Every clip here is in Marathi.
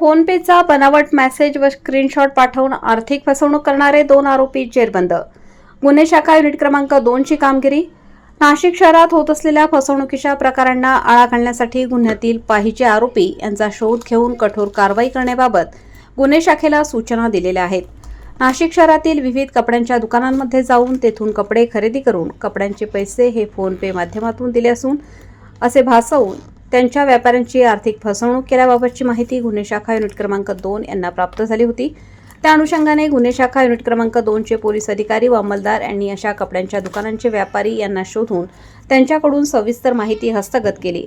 फोनपेचा बनावट मेसेज व स्क्रीनशॉट पाठवून आर्थिक फसवणूक करणारे दोन आरोपी जेरबंद. गुन्हे शाखा युनिट क्रमांक दोनची कामगिरी. नाशिक शहरात होत असलेल्या फसवणुकीच्या प्रकारांना आळा घालण्यासाठी गुन्ह्यातील पाहिजे आरोपी यांचा शोध घेऊन कठोर कारवाई करण्याबाबत गुन्हे शाखेला सूचना दिलेल्या आहेत. नाशिक शहरातील विविध कपड्यांच्या दुकानांमध्ये जाऊन तेथून कपडे खरेदी करून कपड्यांचे पैसे हे फोनपे माध्यमातून दिले असून असे भासवून त्यांच्या व्यापाऱ्यांची आर्थिक फसवणूक केल्याबाबतची माहिती गुन्हे शाखा युनिट क्रमांक दोन यांना प्राप्त झाली होती. त्या अनुषंगाने गुन्हे शाखा युनिट क्रमांक दोनचे पोलीस अधिकारी व अंमलदार यांनी अशा कपड्यांच्या दुकानांचे व्यापारी यांना शोधून त्यांच्याकडून सविस्तर माहिती हस्तगत केली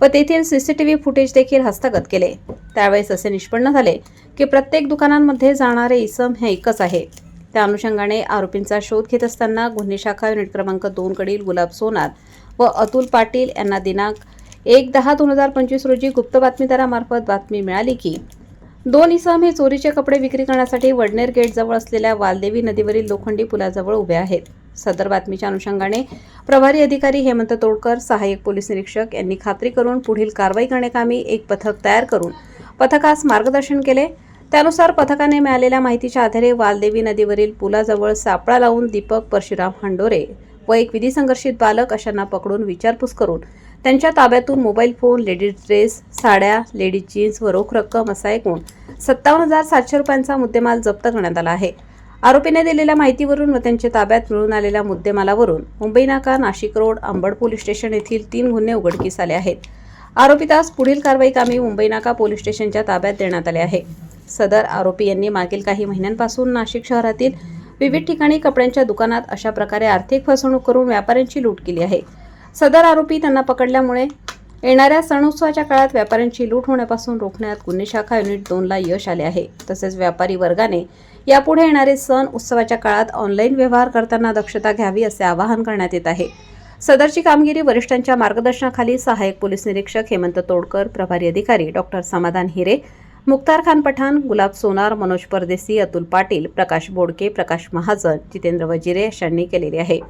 व तेथील सीसीटीव्ही फुटेज देखील हस्तगत केले. त्यावेळेस असे निष्पन्न झाले की प्रत्येक दुकानांमध्ये जाणारे इसम हे एकच आहे. त्या अनुषंगाने आरोपींचा शोध घेत असताना गुन्हे शाखा युनिट क्रमांक दोन कडील गुलाब सोनार व अतुल पाटील यांना दिनांक एक दहा दोन हजार पंचवीस रोजी गुप्त बातमीदारामार्फत बातमी मिळाली की दोन इसम हे चोरीचे कपडे विक्री करण्यासाठी वडनेर गेटजवळ असलेल्या वालदेवी नदीवरील लोखंडी पुलाजवळ उभे आहेत. सदर बातमीच्या अनुषंगाने प्रभारी अधिकारी हेमंत तोडकर सहाय्यक पोलीस निरीक्षक यांनी खात्री करून पुढील कारवाई करण्याकामी एक पथक तयार करून पथकास मार्गदर्शन केले. त्यानुसार पथकाने मिळालेल्या माहितीच्या आधारे वालदेवी नदीवरील पुलाजवळ सापळा लावून दीपक परशुराम हंडोरे व एक विधी संघर्षित बालक अशांना पकडून विचारपूस करून त्यांच्या ताब्यातून मोबाईल फोन लेडीज ड्रेस साड्या लेडीज जीन्स व रोख रक्कम असा एकूण सत्तावन्न हजार सातशे रुपयांचा मुद्देमाल जप्त करण्यात आला आहे. आरोपीने दिलेल्या माहितीवरून व त्यांच्या ताब्यात मिळून आलेल्या मुद्देमालावरून Mumbai Naka Nashik road Ambad police station येथील तीन गुन्हे उघडकीस आले आहेत. आरोपितास पुढील कारवाई कामी मुंबई नाका पोलीस स्टेशनच्या ताब्यात देण्यात आले आहे. सदर आरोपी यांनी मागील काही महिन्यांपासून नाशिक शहरातील विविध ठिकाणी कपड्यांच्या दुकानात अशा प्रकारे आर्थिक फसवणूक करून व्यापाऱ्यांची लूट केली आहे. सदर आरोपी त्यांना पकडल्यामुळे येणाऱ्या सण उत्सवाच्या काळात व्यापाऱ्यांची लूट होण्यापासून रोखण्यात गुन्हे शाखा युनिट दोनला यश आले आहे. तसेच व्यापारी वर्गाने यापुढे येणारे सण उत्सवाच्या काळात ऑनलाईन व्यवहार करताना दक्षता घ्यावी असे आवाहन करण्यात येत आहे. सदरची कामगिरी वरिष्ठांच्या मार्गदर्शनाखाली सहाय्यक पोलीस निरीक्षक हेमंत तोडकर प्रभारी अधिकारी डॉक्टर समाधान हिरे मुक्तार खान पठाण गुलाब सोनार मनोज परदेसी अतुल पाटील प्रकाश बोडके प्रकाश महाजन जितेंद्र वजिरे अशांनी केलेली आहे.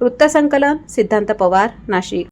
वृत्तसंकलन सिद्धांत पवार नाशिक.